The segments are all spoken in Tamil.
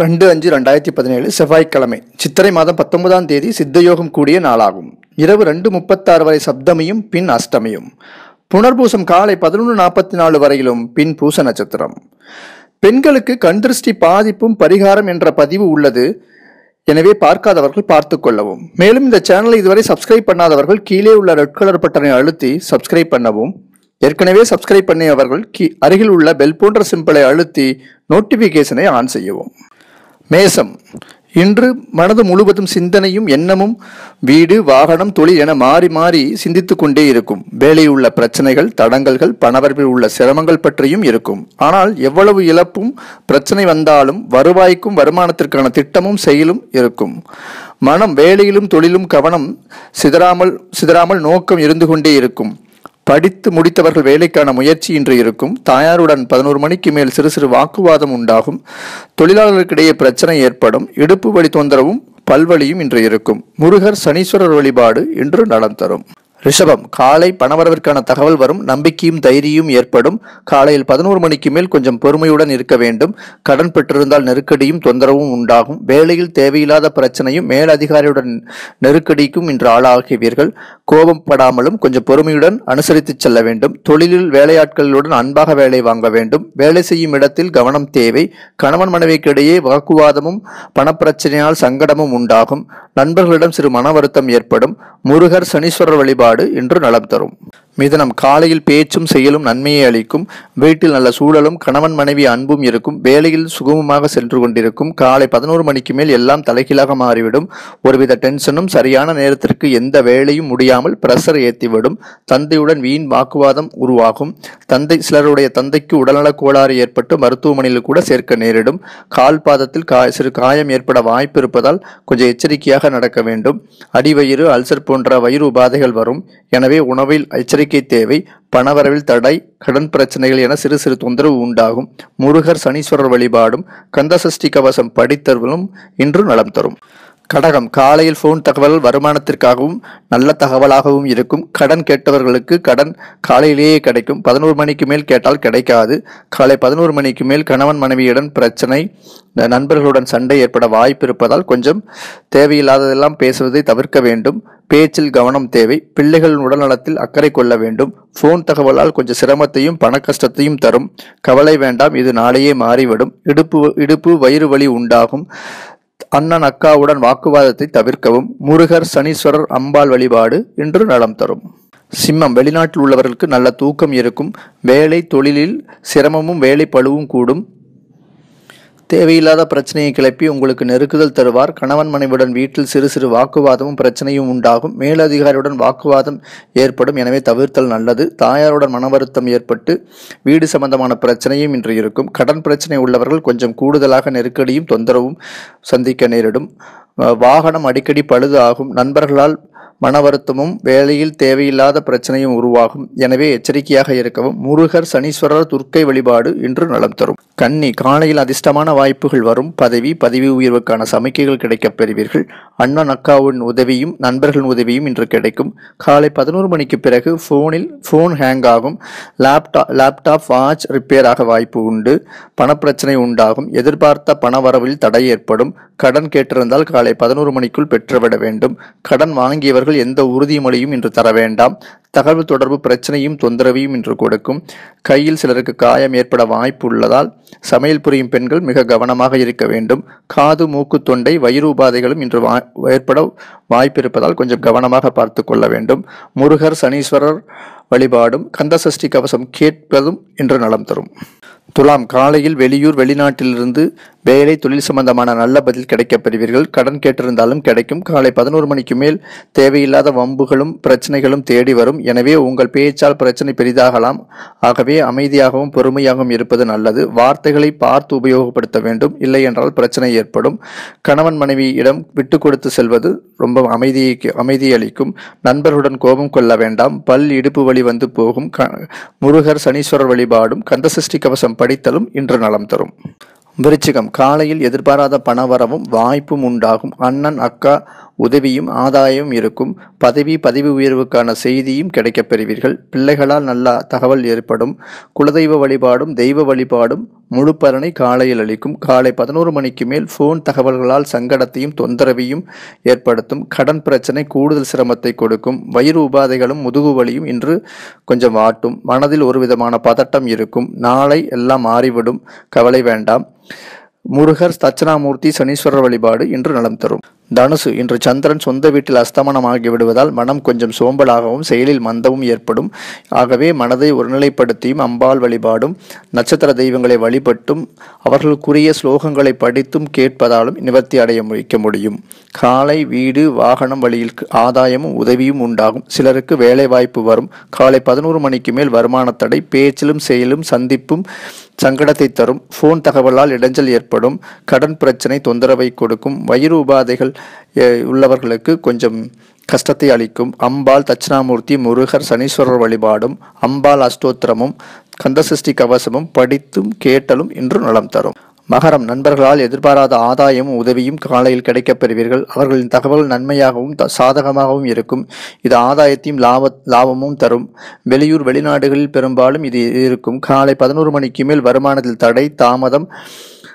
ரெண்டு அஞ்சு ரெண்டாயிரத்தி பதினேழு செவ்வாய்க்கிழமை சித்திரை மாதம் பத்தொன்பதாம் தேதி சித்தயோகம் கூடிய நாளாகும். இரவு ரெண்டு முப்பத்தாறு வரை சப்தமியும் பின் அஷ்டமியும். புனர்பூசம் காலை பதினொன்று நாற்பத்தி நாலு வரையிலும் பின் பூச நட்சத்திரம். பெண்களுக்கு கண் திருஷ்டி பாதிப்பும் பரிகாரம் என்ற பதிவு உள்ளது. எனவே பார்க்காதவர்கள் பார்த்து கொள்ளவும். மேலும் இந்த சேனலை இதுவரை சப்ஸ்கிரைப் பண்ணாதவர்கள் கீழே உள்ள ரெட் கலர் பட்டனை அழுத்தி சப்ஸ்கிரைப் பண்ணவும். ஏற்கனவே சப்ஸ்கிரைப் பண்ணியவர்கள் கீ அருகில் உள்ள பெல் போன்ற சிம்பிளை அழுத்தி நோட்டிபிகேஷனை ஆன் செய்யவும். மேசம். இன்று மனது முழுவதும் சிந்தனையும் எண்ணமும் வீடு வாகனம் தொழில் என மாறி மாறி சிந்தித்து கொண்டே இருக்கும். வேலையில் உள்ள பிரச்சனைகள் தடங்கல்கள் பணவர்பில் உள்ள சிரமங்கள் பற்றியும் இருக்கும். ஆனால் எவ்வளவு இழப்பும் பிரச்சனை வந்தாலும் வருவாய்க்கும் வருமானத்திற்கான திட்டமும் செயலும் இருக்கும். மனம் வேலையிலும் தொழிலும் கவனம் சிதறாமல் சிதறாமல் நோக்கம் இருந்து கொண்டே இருக்கும். படித்து முடித்தவர்கள் வேலைக்கான முயற்சி இன்று இருக்கும். தாயாருடன் பதினோரு மணிக்கு மேல் சிறு சிறு வாக்குவாதம் உண்டாகும். தொழிலாளர்களுக்கிடையே பிரச்சனை ஏற்படும். இடுப்பு வழி தொந்தரவும் பல்வழியும் இன்று இருக்கும். முருகர் சனீஸ்வரர் வழிபாடு இன்று நலம் தரும். ரிஷபம் காலை பணவரவிற்கான தகவல் வரும் நம்பிக்கையும் தைரியம் ஏற்படும். காலையில் பதினோரு மணிக்கு மேல் கொஞ்சம் பொறுமையுடன் இருக்க வேண்டும். கடன் பெற்றிருந்தால் நெருக்கடியும் தொந்தரவும் உண்டாகும். வேலையில் தேவையில்லாத பிரச்சனையும் மேலதிகாரியுடன் நெருக்கடிக்கும் இன்று ஆளாகியவர்கள் கோபம் படாமலும் கொஞ்சம் பொறுமையுடன் அனுசரித்து செல்ல வேண்டும். தொழிலில் வேலையாட்களுடன் அன்பாக வேலை வாங்க வேண்டும். வேலை செய்யும் இடத்தில் கவனம் தேவை. கணவன் மனைவிக்கிடையே வாக்குவாதமும் பணப்பிரச்சனையால் சங்கடமும் உண்டாகும். நண்பர்களிடம் சிறு மன வருத்தம் ஏற்படும். முருகர் சனீஸ்வரர் வழிபாடு இன்று நலம் தரும். மிதனம் காலையில் பேச்சும் செயலும் நன்மையை அளிக்கும். வீட்டில் நல்ல சூழலும் கணவன் மனைவி அன்பும் இருக்கும். வேலையில் சுகமமாக சென்று கொண்டிருக்கும். காலை பதினோரு மணிக்கு மேல் எல்லாம் தலைகீழாக மாறிவிடும். ஒருவித டென்ஷனும் சரியான நேரத்திற்கு எந்த வேலையும் முடியாமல் பிரஷர் ஏற்றிவிடும் தந்தையுடன் வீண் வாக்குவாதம் உருவாகும். தந்தை சிலருடைய தந்தைக்கு உடல்நலக் கோளாறு ஏற்பட்டு மருத்துவமனையில் கூட சேர்க்க நேரிடும். கால் பாதத்தில் கா சிறு காயம் ஏற்பட வாய்ப்பு இருப்பதால் கொஞ்சம் எச்சரிக்கையாக நடக்க வேண்டும். அடிவயிறு அல்சர் போன்ற வயிறு உபாதைகள் வரும். எனவே உணவில் எச்சரிக்கை தேவை பணவரவில் தடை கடன் பிரச்சனைகள் என சிறு சிறு தொந்தரவு உண்டாகும். முருகர் சனீஸ்வரர் வழிபாடும் கந்தசஷ்டி கவசம் படித்தவர்களும் இன்று நலம் தரும். கடகம் காலையில் ஃபோன் தகவல் வருமானத்திற்காகவும் நல்ல தகவலாகவும் இருக்கும். கடன் கேட்டவர்களுக்கு கடன் காலையிலேயே கிடைக்கும். பதினோரு மணிக்கு மேல் கேட்டால் கிடைக்காது. காலை பதினோரு மணிக்கு மேல் கணவன் மனைவியுடன் பிரச்சனை நண்பர்களுடன் சண்டை ஏற்பட வாய்ப்பு இருப்பதால் கொஞ்சம் தேவையில்லாததெல்லாம் பேசுவதை தவிர்க்க வேண்டும். பேச்சில் கவனம் தேவை. பிள்ளைகளின் உடல்நலத்தில் அக்கறை கொள்ள வேண்டும். ஃபோன் தகவலால் கொஞ்சம் சிரமத்தையும் பண கஷ்டத்தையும் தரும். கவலை வேண்டாம். இது நாளையே மாறிவிடும். இடுப்பு இடுப்பு வயிறு வலி உண்டாகும். அண்ணன் அக்காவுடன் வாக்குவாதத்தை தவிர்க்கவும் முருகர் சனீஸ்வரர் அம்பாள் வழிபாடு இன்று நலம் தரும். சிம்மம் வெளிநாட்டில் உள்ளவர்களுக்கு நல்ல தூக்கம் இருக்கும் வேலை தொழிலில் சிரமமும் வேலை பழுவும் கூடும் தேவையில்லாத பிரச்சனையை கிளப்பி உங்களுக்கு நெருக்குதல் தருவார். கணவன் மனைவியுடன் வீட்டில் சிறு சிறு வாக்குவாதமும் பிரச்சனையும் உண்டாகும். மேலதிகாரியுடன் வாக்குவாதம் ஏற்படும். எனவே தவிர்த்தல் நல்லது. தாயாருடன் மன வருத்தம் ஏற்பட்டு வீடு சம்பந்தமான பிரச்சனையும் இன்று இருக்கும். கடன் பிரச்சனை உள்ளவர்கள் கொஞ்சம் கூடுதலாக நெருக்கடியும் தொந்தரவும் சந்திக்க நேரிடும். வாகனம் அடிக்கடி பழுது ஆகும் நண்பர்களால் மன வருத்தமும் வேலையில் தேவையில்லாத பிரச்சனையும் உருவாகும். எனவே எச்சரிக்கையாக இருக்கவும் முருகர் சனீஸ்வரர் துர்க்கை வழிபாடு இன்று நலம் தரும். கன்னி காலையில் அதிர்ஷ்டமான வாய்ப்புகள் வரும். பதவி பதவி உயர்வுக்கான சமிக்கைகள் கிடைக்கப் பெறுவீர்கள். அண்ணன் அக்காவின் உதவியும் நண்பர்களின் உதவியும் இன்று கிடைக்கும். காலை பதினோரு மணிக்கு பிறகு ஃபோனில் ஃபோன் ஹேங் ஆகும். லேப்டாப் லேப்டாப் வாட்ச் ரிப்பேர் ஆக வாய்ப்பு உண்டு. பணப்பிரச்சனை உண்டாகும். எதிர்பார்த்த பண வரவில் தடை ஏற்படும். கடன் கேட்டிருந்தால் காலை பதினோரு மணிக்குள் பெற்றுவிட வேண்டும். கடன் வாங்கியவர்கள் எந்த உறுதிமொழியும் இன்று தர வேண்டாம். தகவல் தொடர்பு பிரச்சனையும் தொந்தரவையும் இன்று கொடுக்கும். கையில் சிலருக்கு காயம் ஏற்பட வாய்ப்பு உள்ளதால் சமையல் புரியும் பெண்கள் மிக கவனமாக இருக்க வேண்டும். காது மூக்கு தொண்டை வயிறு உபாதைகளும் இன்று ஏற்பட வாய்ப்பு இருப்பதால் கொஞ்சம் கவனமாக பார்த்து கொள்ள வேண்டும். முருகர் சனீஸ்வரர் வழிபாடும் கந்தசஷ்டி கவசம் கேட்பதும் இன்று நலம் தரும். துலாம் காலையில் வெளியூர் வெளிநாட்டிலிருந்து வேலை தொழில் சம்பந்தமான நல்ல பதில் கிடைக்கப் பெறுவீர்கள். கடன் கேட்டிருந்தாலும் கிடைக்கும். காலை பதினோரு மணிக்கு மேல் தேவையில்லாத வம்புகளும் பிரச்சனைகளும் தேடி வரும். எனவே உங்கள் பேச்சால் பிரச்சனை பெரிதாகலாம். ஆகவே அமைதியாகவும் பொறுமையாகவும் இருப்பது நல்லது. வார்த்தைகளை பார்த்து உபயோகப்படுத்த வேண்டும். இல்லை என்றால் பிரச்சனை ஏற்படும். கணவன் மனைவியிடம் விட்டு கொடுத்து செல்வது ரொம்ப அமைதியை அமைதியளிக்கும் நண்பர்களுடன் கோபம் கொள்ள வேண்டாம். பல் இடுப்பு வழி வந்து போகும். க முருகர் சனீஸ்வரர் வழிபாடும் கந்தசஷ்டி கவசம் படித்தலும் இன்று நலம் தரும். விருச்சிகம் காலையில் எதிர்பாராத பணவரவும் வாய்ப்பும் உண்டாகும். அண்ணன் அக்கா உதவியும் ஆதாயமும் இருக்கும். பதவி பதவி உயர்வுக்கான செய்தியும் கிடைக்கப் பெறுவீர்கள். பிள்ளைகளால் நல்ல தகவல் ஏற்படும். குலதெய்வ வழிபாடும் தெய்வ வழிபாடும் முழு பலனை காலையில் அளிக்கும். காலை பதினோரு மணிக்கு மேல் ஃபோன் தகவல்களால் சங்கடத்தையும் தொந்தரவையும் ஏற்படுத்தும். கடன் பிரச்சனை கூடுதல் சிரமத்தை கொடுக்கும். வயிறு உபாதைகளும் முதுகு வலியும் இன்று கொஞ்சம் வாட்டும். மனதில் ஒரு விதமான பதட்டம் இருக்கும். நாளை எல்லாம் மாறிவிடும். கவலை வேண்டாம். முருகர் தட்சணாமூர்த்தி சனீஸ்வரர் வழிபாடு இன்று நலம் தரும். தனுசு இன்று சந்திரன் சொந்த வீட்டில் அஸ்தமனமாகி விடுவதால் மனம் கொஞ்சம் சோம்பலாகவும் செயலில் மந்தமும் ஏற்படும். ஆகவே மனதை ஒருநிலைப்படுத்தியும் அம்பாள் வழிபாடும் நட்சத்திர தெய்வங்களை வழிபட்டும் அவர்களுக்குரிய ஸ்லோகங்களை படித்தும் கேட்பதாலும் நிவர்த்தி அடைய வைக்க முடியும். காலை வீடு வாகனம் வழியில் ஆதாயமும் உதவியும் உண்டாகும். சிலருக்கு வேலை வாய்ப்பு வரும். காலை பதினோரு மணிக்கு மேல் வருமான தடை பேச்சிலும் செயலும் சந்திப்பும் சங்கடத்தை தரும். ஃபோன் தகவலால் இடைஞ்சல் ஏற்படும். கடன் பிரச்சனை தொந்தரவை கொடுக்கும். வயிறு உபாதைகள் உள்ளவர்களுக்கு கொஞ்சம் கஷ்டத்தை அளிக்கும். அம்பாள் தட்சிணாமூர்த்தி முருகர் சனீஸ்வரர் வழிபாடும் அம்பாள் அஷ்டோத்திரமும் கந்தசஷ்டி கவசமும் படித்தும் கேட்டலும் இன்று நலம் தரும். மகரம் நண்பர்களால் எதிர்பாராத ஆதாயமும் உதவியும் காலையில் கிடைக்கப் பெறுவீர்கள். அவர்களின் தகவல் நன்மையாகவும் த- சாதகமாகவும் இருக்கும். இது ஆதாயத்தையும் லாப லாபமும் தரும். வெளியூர் வெளிநாடுகளில் பெரும்பாலும் இது இருக்கும். காலை பதினோரு மணிக்கு மேல் வருமானத்தில் தடை தாமதம்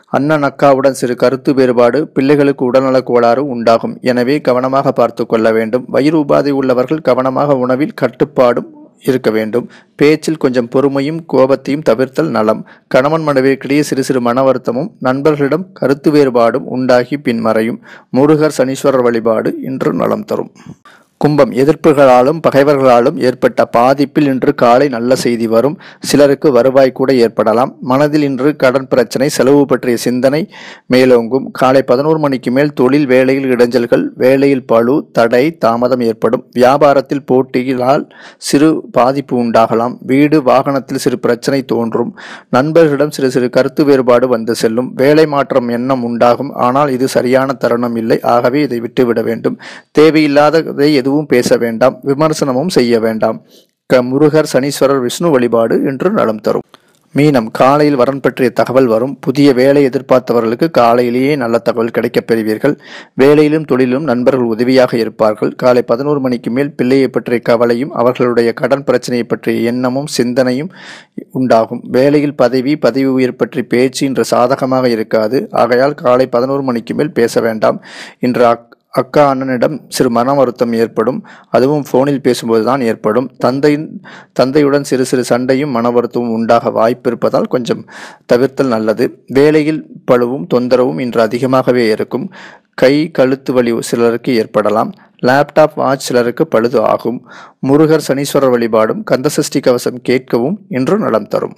அண்ணன் அக்காவுடன் சிறு கருத்து வேறுபாடு பிள்ளைகளுக்கு உடல்நலக் கோளாறு உண்டாகும். எனவே கவனமாக பார்த்து கொள்ள வேண்டும். வயிறு உபாதை உள்ளவர்கள் கவனமாக உணவில் கட்டுப்பாடும் இருக்க வேண்டும். பேச்சில் கொஞ்சம் பொறுமையும் கோபத்தையும் தவிர்த்தல் நலம். கணவன் மனைவிக்கிடையே சிறு சிறு மன வருத்தமும் நண்பர்களிடம் கருத்து வேறுபாடும் உண்டாகி பின்மறையும். முருகர் சனீஸ்வரர் வழிபாடு இன்று நலம் தரும். கும்பம் எதிர்ப்புகளாலும் பகைவர்களாலும் ஏற்பட்ட பாதிப்பில் இன்று காலை நல்ல செய்தி வரும். சிலருக்கு வருவாய் கூட ஏற்படலாம். மனதில் இன்று கடன் பிரச்சனை செலவு பற்றிய சிந்தனை மேலோங்கும். காலை பதினோரு மணிக்கு மேல் தொழில் வேலையில் இடைஞ்சல்கள் வேலையில் பழு தடை தாமதம் ஏற்படும். வியாபாரத்தில் போட்டியினால் சிறு பாதிப்பு உண்டாகலாம். வீடு வாகனத்தில் சிறு பிரச்சனை தோன்றும். நண்பர்களிடம் சிறு சிறு கருத்து வேறுபாடு வந்து செல்லும். வேலை மாற்றம் எண்ணம் உண்டாகும். ஆனால் இது சரியான தருணம் இல்லை. ஆகவே இதை விட்டுவிட வேண்டும். தேவையில்லாததை எதுவும் பேச வேண்டாம் விமர்சனமும் செய்ய வேண்டாம். க முருகர் சனீஸ்வரர் விஷ்ணு வழிபாடு என்று நலம் தரும். மீனம் காலையில் வரன் பற்றிய தகவல் வரும். புதிய வேலை எதிர்பார்த்தவர்களுக்கு காலையிலேயே நல்ல தகவல் கிடைக்கப் பெறுவீர்கள். வேலையிலும் தொழிலும் நண்பர்கள் உதவியாக இருப்பார்கள். காலை பதினோரு மணிக்கு மேல் பிள்ளையை பற்றிய கவலையும் அவர்களுடைய கடன் பிரச்சனையை பற்றிய எண்ணமும் சிந்தனையும் உண்டாகும். வேலையில் பதவி பதவி உயர் பற்றி பேச்சு இன்று சாதகமாக இருக்காது. ஆகையால் காலை பதினோரு மணிக்கு மேல் பேச வேண்டாம். இன்று அக் அக்கா அண்ணனிடம் சிறு மன வருத்தம் ஏற்படும். அதுவும் ஃபோனில் பேசும்போது தான் ஏற்படும். தந்தையின் தந்தையுடன் சிறு சிறு சண்டையும் மன வருத்தமும் உண்டாக வாய்ப்பு இருப்பதால் கொஞ்சம் தவிர்த்தல் நல்லது. வேலையில் பழுவும் தொந்தரவும் இன்று அதிகமாகவே இருக்கும். கை கழுத்து வலி சிலருக்கு ஏற்படலாம். லேப்டாப் வாட்ச் சிலருக்கு பழுது ஆகும். முருகர் சனீஸ்வரர் வழிபாடும் கந்தசஷ்டி கவசம் கேட்கவும் இன்று நலம் தரும்.